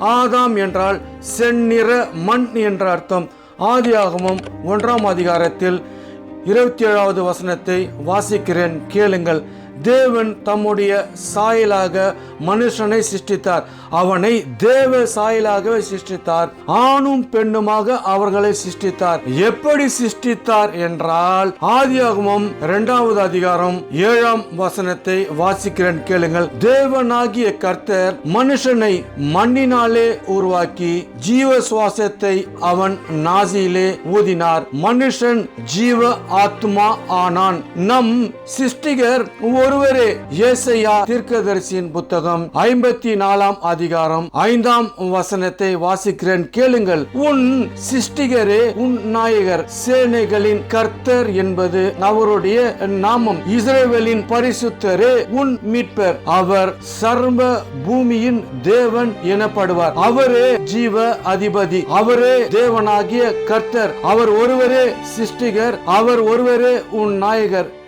ஆதாம் என்றால் செந்நிற மண் என்ற அர்த்தம். ஆதியாகமும் ஒன்றாம் அதிகாரத்தில் இருபத்தி ஏழாவது வசனத்தை வாசிக்கிறேன் கேளுங்கள். தேவன் தம்முடைய சாயலாக மனுஷனை சிருஷ்டித்தார். அவனை தேவ சாயலாகவே சிருஷ்டித்தார். ஆணும் பெண்ணுமாக அவர்களை சிருஷ்டித்தார். எப்படி சிருஷ்டித்தார் என்றால் ஆதியாகமம் இரண்டாவது அதிகாரம் ஏழாம் வசனத்தை வாசிக்கிறேன் கேளுங்கள். தேவனாகிய கர்த்தர் மனுஷனை மண்ணினாலே உருவாக்கி ஜீவ சுவாசத்தை அவன் நாசியிலே ஊதினார். மனுஷன் ஜீவ ஆத்மா ஆனான். நம் சிருஷ்டிகர் ஒருவரே ஏசையா தீர்க்கதரிசியின் புத்தகம் ஐம்பத்தி நாலாம் அதிகாரம் ஐந்தாம் வசனத்தை வாசிக்கிறேன். கேளுங்கள் உன் சிஷ்டிகரே உன் நாயகர் சேனைகளின் கர்த்தர் என்பது அவருடைய நாமம். இஸ்ரேவேலின் பரிசுத்தரே உன் மீட்பர். அவர் சர்வ பூமியின் தேவன் எனப்படுவார். அவரே ஜீவ அதிபதி. அவரே தேவனாகிய கர்த்தர். அவர் ஒருவரே சிஷ்டிகர். அவர் ஒருவரே உன் நாயகர்.